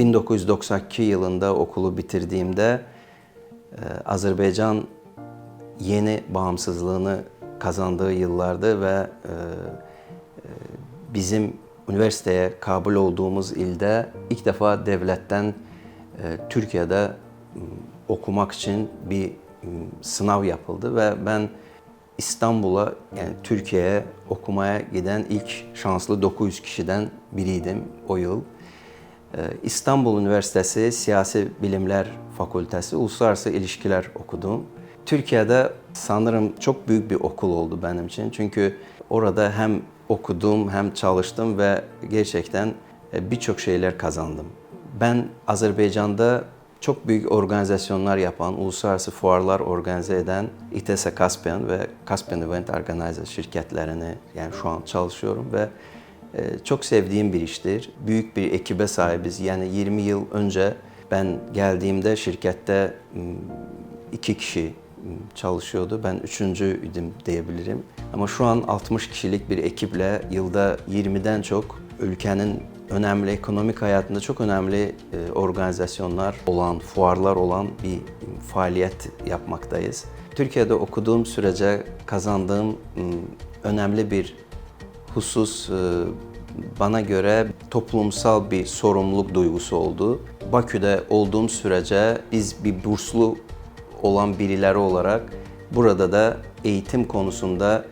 1992 yılında okulu bitirdiğimde e, Azerbaycan yeni bağımsızlığını kazandığı yıllardı ve e, e, bizim üniversiteye kabul olduğumuz ilde ilk defa devletten Türkiye'de okumak için bir sınav yapıldı ve ben İstanbul'a yani Türkiye'ye okumaya giden ilk şanslı 900 kişiden biriydim o yıl. Ee, İstanbul Üniversitesi Siyasi Bilimler Fakültesi Uluslararası İlişkiler okudum. Türkiye'de sanırım çok büyük bir okul oldu benim için. Çünkü orada hem okudum hem çalıştım ve gerçekten e, birçok şeyler kazandım. Ben Azerbaycan'da çok büyük organizasyonlar yapan, uluslararası fuarlar organize eden İTS Caspian ve Caspian Event Organizer şirketlerini yani şu an çalışıyorum ve çok sevdiğim bir iştir. Büyük bir ekibe sahibiz. Yani 20 yıl önce ben geldiğimde şirkette iki kişi çalışıyordu. Ben üçüncüydüm diyebilirim. Ama şu an 60 kişilik bir ekiple yılda 20'den çok ülkenin önemli ekonomik hayatında çok önemli e, organizasyonlar olan, fuarlar olan bir faaliyet yapmaktayız. Türkiye'de okuduğum sürece kazandığım önemli bir husus e, bana göre toplumsal bir sorumluluk duygusu oldu. Bakü'de olduğum sürece biz bir burslu olan birileri olarak burada da eğitim konusunda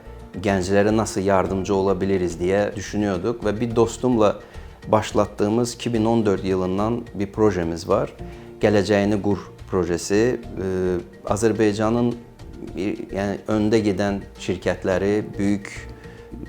gençlere nasıl yardımcı olabiliriz diye düşünüyorduk ve bir dostumla başlattığımız 2014 yılından bir projemiz var. Geleceğini Gur projesi. Ee, Azerbaycan'ın yani önde giden şirketleri, büyük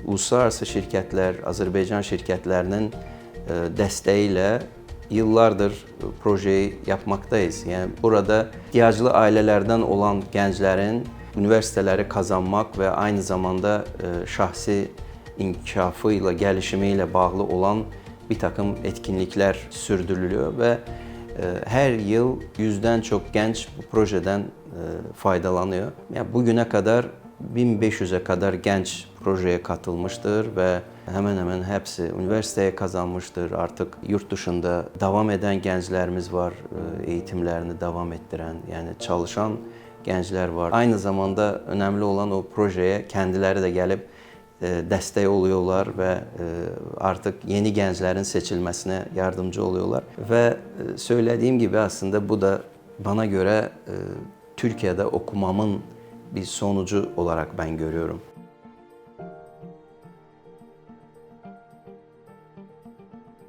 uluslararası şirketler, Azerbaycan şirketlerinin e, desteğiyle yıllardır projeyi yapmaktayız. Yani burada ihtiyaclı ailelerden olan gençlerin üniversiteleri kazanmak ve aynı zamanda e, şahsi inkişafıyla, gelişimiyle bağlı olan bir takım etkinlikler sürdürülüyor ve e, her yıl yüzden çok genç bu projeden faydalanıyor. Yani bugüne kadar 1500'e kadar genç projeye katılmıştır ve hemen hemen hepsi üniversiteye kazanmıştır. Artık yurt dışında devam eden gençlerimiz var, e, eğitimlerini devam ettiren, yani çalışan gençler var. Aynı zamanda önemli olan o projeye kendileri de gelip e, destek oluyorlar ve e, artık yeni gençlerin seçilmesine yardımcı oluyorlar. Ve e, söylediğim gibi aslında bu da bana göre e, Türkiye'de okumamın bir sonucu olarak ben görüyorum.